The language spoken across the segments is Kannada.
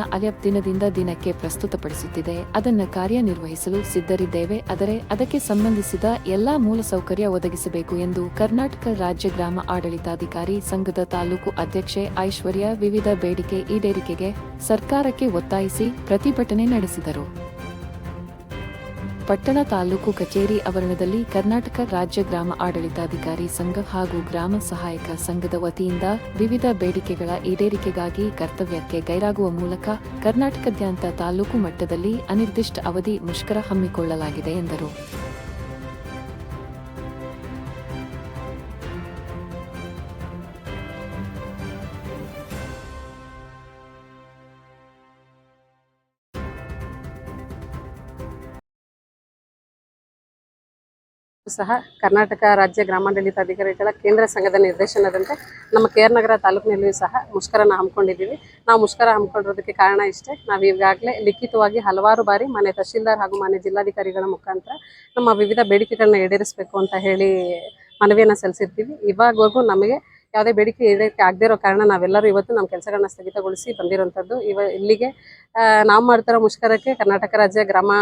ಅಲೆಪ್ ದಿನದಿಂದ ದಿನಕ್ಕೆ ಪ್ರಸ್ತುತಪಡಿಸುತ್ತಿದೆ. ಅದನ್ನು ಕಾರ್ಯನಿರ್ವಹಿಸಲು ಸಿದ್ಧರಿದ್ದೇವೆ. ಆದರೆ ಅದಕ್ಕೆ ಸಂಬಂಧಿಸಿದ ಎಲ್ಲಾ ಮೂಲಸೌಕರ್ಯ ಒದಗಿಸಬೇಕು ಎಂದು ಕರ್ನಾಟಕ ರಾಜ್ಯ ಗ್ರಾಮ ಆಡಳಿತಾಧಿಕಾರಿ ಸಂಘದ ತಾಲೂಕು ಅಧ್ಯಕ್ಷೆ ಐಶ್ವರ್ಯ ವಿವಿಧ ಬೇಡಿಕೆ ಈಡೇರಿಕೆಗೆ ಸರ್ಕಾರಕ್ಕೆ ಒತ್ತಾಯಿಸಿ ಪ್ರತಿಭಟನೆ ನಡೆಸಿದರು. ಪಟ್ಟಣ ತಾಲೂಕು ಕಚೇರಿ ಆವರಣದಲ್ಲಿ ಕರ್ನಾಟಕ ರಾಜ್ಯ ಗ್ರಾಮ ಆಡಳಿತಾಧಿಕಾರಿ ಸಂಘ ಹಾಗೂ ಗ್ರಾಮ ಸಹಾಯಕ ಸಂಘದ ವತಿಯಿಂದ ವಿವಿಧ ಬೇಡಿಕೆಗಳ ಈಡೇರಿಕೆಗಾಗಿ ಕರ್ತವ್ಯಕ್ಕೆ ಗೈರಾಗುವ ಮೂಲಕ ಕರ್ನಾಟಕದಾದ್ಯಂತ ತಾಲೂಕು ಮಟ್ಟದಲ್ಲಿ ಅನಿರ್ದಿಷ್ಟ ಅವಧಿ ಮುಷ್ಕರ ಹಮ್ಮಿಕೊಳ್ಳಲಾಗಿದೆ ಎಂದರು. ಸಹ ಕರ್ನಾಟಕ ರಾಜ್ಯ ಗ್ರಾಮಾಡಳಿತಾಧಿಕಾರಿಗಳ ಕೇಂದ್ರ ಸಂಘದ ನಿರ್ದೇಶನದಂತೆ ನಮ್ಮ ಕೆ ಆರ್ ನಗರ ತಾಲೂಕಿನಲ್ಲಿಯೂ ಸಹ ಮುಷ್ಕರನ ಹಮ್ಮಿಕೊಂಡಿದ್ದೀವಿ. ನಾವು ಮುಷ್ಕರ ಹಮ್ಮಿಕೊಂಡಿರೋದಕ್ಕೆ ಕಾರಣ ಇಷ್ಟೇ, ನಾವು ಈಗಾಗಲೇ ಲಿಖಿತವಾಗಿ ಹಲವಾರು ಬಾರಿ ಮನೆ ತಹಶೀಲ್ದಾರ್ ಹಾಗೂ ಮನೆ ಜಿಲ್ಲಾಧಿಕಾರಿಗಳ ಮುಖಾಂತರ ನಮ್ಮ ವಿವಿಧ ಬೇಡಿಕೆಗಳನ್ನ ಈಡೇರಿಸಬೇಕು ಅಂತ ಹೇಳಿ ಮನವಿಯನ್ನು ಸಲ್ಲಿಸಿರ್ತೀವಿ. ಇವಾಗವರೆಗೂ ನಮಗೆ ಯಾವುದೇ ಬೇಡಿಕೆ ಈಡೇರಿಕೆ ಆಗದೇ ಇರೋ ಕಾರಣ ನಾವೆಲ್ಲರೂ ಇವತ್ತು ನಮ್ಮ ಕೆಲಸಗಳನ್ನ ಸ್ಥಗಿತಗೊಳಿಸಿ ಬಂದಿರುವಂಥದ್ದು ಇವ ಇಲ್ಲಿಗೆ ನಾವು ಮಾಡ್ತಿರೋ ಮುಷ್ಕರಕ್ಕೆ ಕರ್ನಾಟಕ ರಾಜ್ಯ ಗ್ರಾಮ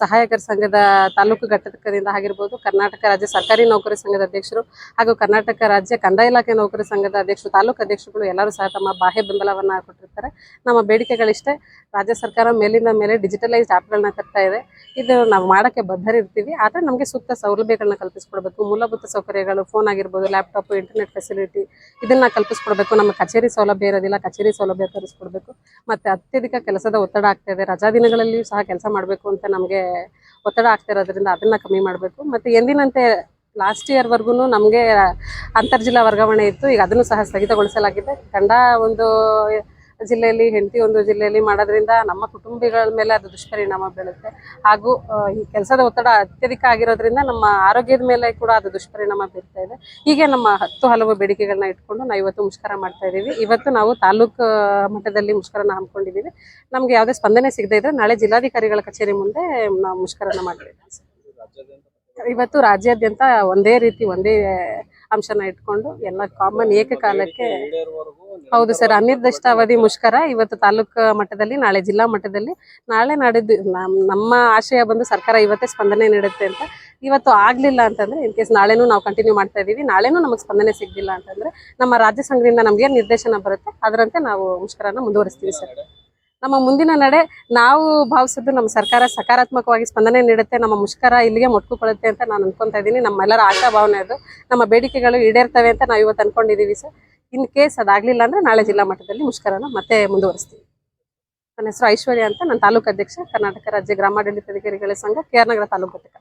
ಸಹಾಯಕರ ಸಂಘದ ತಾಲೂಕು ಘಟಕದಿಂದ ಆಗಿರ್ಬೋದು, ಕರ್ನಾಟಕ ರಾಜ್ಯ ಸರ್ಕಾರಿ ನೌಕರಿ ಸಂಘದ ಅಧ್ಯಕ್ಷರು ಹಾಗೂ ಕರ್ನಾಟಕ ರಾಜ್ಯ ಕಂದಾಯ ಇಲಾಖೆ ನೌಕರಿ ಸಂಘದ ಅಧ್ಯಕ್ಷರು, ತಾಲೂಕು ಅಧ್ಯಕ್ಷರುಗಳು ಎಲ್ಲರೂ ಸಹ ತಮ್ಮ ಬಾಹ್ಯ ಬೆಂಬಲವನ್ನು ಕೊಟ್ಟಿರ್ತಾರೆ. ನಮ್ಮ ಬೇಡಿಕೆಗಳಿಷ್ಟೇ. ರಾಜ್ಯ ಸರ್ಕಾರ ಮೇಲಿಂದ ಮೇಲೆ ಡಿಜಿಟಲೈಸ್ಡ್ ಆ್ಯಪ್ಗಳನ್ನ ತರ್ತಾ ಇದೆ. ಇದು ನಾವು ಮಾಡೋಕ್ಕೆ ಬದ್ಧರಿರ್ತೀವಿ. ಆದರೆ ನಮಗೆ ಸೂಕ್ತ ಸೌಲಭ್ಯಗಳನ್ನ ಕಲ್ಪಿಸ್ಕೊಡ್ಬೇಕು. ಮೂಲಭೂತ ಸೌಕರ್ಯಗಳು, ಫೋನ್ ಆಗಿರ್ಬೋದು, ಲ್ಯಾಪ್ಟಾಪ್, ಇಂಟರ್ನೆಟ್ ಫೆಸಿಲಿಟಿ ಇದನ್ನ ಕಲ್ಪಿಸ್ಕೊಡ್ಬೇಕು. ನಮ್ಮ ಕಚೇರಿ ಸೌಲಭ್ಯ ಇರೋದಿಲ್ಲ, ಕಚೇರಿ ಸೌಲಭ್ಯ ತರಿಸ್ಕೊಡ್ಬೇಕು. ಮತ್ತೆ ಅತ್ಯಧಿಕ ಕೆಲಸದ ಒತ್ತಡ ಆಗ್ತಾ ಇದೆ, ರಜಾ ದಿನಗಳಲ್ಲಿಯೂ ಸಹ ಕೆಲಸ ಮಾಡಬೇಕು ಅಂತ ನಮಗೆ ಒತ್ತಡ ಆಗ್ತಾ ಇರೋದ್ರಿಂದ ಅದನ್ನ ಕಮ್ಮಿ ಮಾಡಬೇಕು. ಮತ್ತೆ ಎಂದಿನಂತೆ ಲಾಸ್ಟ್ ಇಯರ್ವರೆಗೂ ನಮಗೆ ಅಂತರ್ಜಿಲ್ಲಾ ವರ್ಗಾವಣೆ ಇತ್ತು, ಈಗ ಅದನ್ನು ಸಹ ಸ್ಥಗಿತಗೊಳಿಸಲಾಗಿದೆ. ತಂಡ ಒಂದು ಜಿಲ್ಲೆಯಲ್ಲಿ ಹೆಂಡತಿ ಒಂದು ಜಿಲ್ಲೆಯಲ್ಲಿ ಮಾಡೋದ್ರಿಂದ ನಮ್ಮ ಕುಟುಂಬಿಗಳ ಮೇಲೆ ಅದು ದುಷ್ಪರಿಣಾಮ ಬೀಳುತ್ತೆ. ಹಾಗೂ ಈ ಕೆಲಸದ ಒತ್ತಡ ಅತ್ಯಧಿಕ ಆಗಿರೋದ್ರಿಂದ ನಮ್ಮ ಆರೋಗ್ಯದ ಮೇಲೆ ಕೂಡ ಅದು ದುಷ್ಪರಿಣಾಮ ಬೀರ್ತಾ ಇದೆ. ಹೀಗೆ ನಮ್ಮ ಹತ್ತು ಹಲವು ಬೇಡಿಕೆಗಳನ್ನ ಇಟ್ಕೊಂಡು ನಾವು ಇವತ್ತು ಮುಷ್ಕರ ಮಾಡ್ತಾ ಇದ್ದೀವಿ. ಇವತ್ತು ನಾವು ತಾಲೂಕು ಮಟ್ಟದಲ್ಲಿ ಮುಷ್ಕರನ ಹಮ್ಮಿಕೊಂಡಿದ್ದೀವಿ. ನಮಗೆ ಯಾವುದೇ ಸ್ಪಂದನೆ ಸಿಗದೇ ಇದ್ರೆ ನಾಳೆ ಜಿಲ್ಲಾಧಿಕಾರಿಗಳ ಕಚೇರಿ ಮುಂದೆ ನಾವು ಮುಷ್ಕರನ ಮಾಡಿದ್ದೀವಿ ಇವತ್ತು ರಾಜ್ಯಾದ್ಯಂತ ಒಂದೇ ರೀತಿ ಒಂದೇ ಅಂಶನ ಇಟ್ಕೊಂಡು ಎಲ್ಲ ಕಾಮನ್ ಏಕಕಾಲಕ್ಕೆ ಹೌದು ಸರ್ ಅನಿರ್ದಿಷ್ಟ ಅವಧಿ ಮುಷ್ಕರ ಇವತ್ತು ತಾಲೂಕು ಮಟ್ಟದಲ್ಲಿ ನಾಳೆ ಜಿಲ್ಲಾ ಮಟ್ಟದಲ್ಲಿ ನಾಳೆ ನಾಡಿದ್ದು ನಮ್- ನಮ್ಮ ಆಶಯ ಬಂದು ಸರ್ಕಾರ ಇವತ್ತೇ ಸ್ಪಂದನೆ ನೀಡುತ್ತೆ ಅಂತ. ಇವತ್ತು ಆಗ್ಲಿಲ್ಲ ಅಂತಂದ್ರೆ ಇನ್ ಕೇಸ್ ನಾಳೆನೂ ನಾವು ಕಂಟಿನ್ಯೂ ಮಾಡ್ತಾ ಇದೀವಿ ನಾಳೆನೂ ನಮಗೆ ಸ್ಪಂದನೆ ಸಿಗ್ಲಿಲ್ಲ ಅಂತಂದ್ರೆ ನಮ್ಮ ರಾಜ್ಯ ಸಂಘದಿಂದ ನಮ್ಗೆ ನಿರ್ದೇಶನ ಬರುತ್ತೆ ಅದರಂತೆ ನಾವು ಮುಷ್ಕರನ ಮುಂದುವರಿಸ್ತೀವಿ ಸರ್. ನಮ್ಮ ಮುಂದಿನ ನಡೆ ನಾವು ಭಾವಿಸಿದ್ದು ನಮ್ಮ ಸರ್ಕಾರ ಸಕಾರಾತ್ಮಕವಾಗಿ ಸ್ಪಂದನೆ ನೀಡುತ್ತೆ, ನಮ್ಮ ಮುಷ್ಕರ ಇಲ್ಲಿಗೆ ಮುಟ್ಕೊಳ್ಳುತ್ತೆ ಅಂತ ನಾನು ಅನ್ಕೊಂತಾ ಇದ್ದೀನಿ. ನಮ್ಮೆಲ್ಲರ ಆಶಾಭಾವನೆ ಅದು. ನಮ್ಮ ಬೇಡಿಕೆಗಳು ಈಡೇರ್ತವೆ ಅಂತ ನಾವು ಇವತ್ತು ಅನ್ಕೊಂಡಿದೀವಿ ಸರ್. ಇನ್ ಕೇಸ್ ಅದಾಗಲಿಲ್ಲ ಅಂದ್ರೆ ನಾಳೆ ಜಿಲ್ಲಾ ಮಟ್ಟದಲ್ಲಿ ಮುಷ್ಕರನ ಮತ್ತೆ ಮುಂದುವರಿಸ್ತೀವಿ. ನನ್ನ ಹೆಸರು ಐಶ್ವರ್ಯ ಅಂತ, ನನ್ನ ತಾಲೂಕು ಅಧ್ಯಕ್ಷ, ಕರ್ನಾಟಕ ರಾಜ್ಯ ಗ್ರಾಮಾಡಳಿತ ಅಧಿಕಾರಿಗಳ ಸಂಘ, ಕೆ ಆರ್ ನಗರ ತಾಲೂಕು ಘಟಕ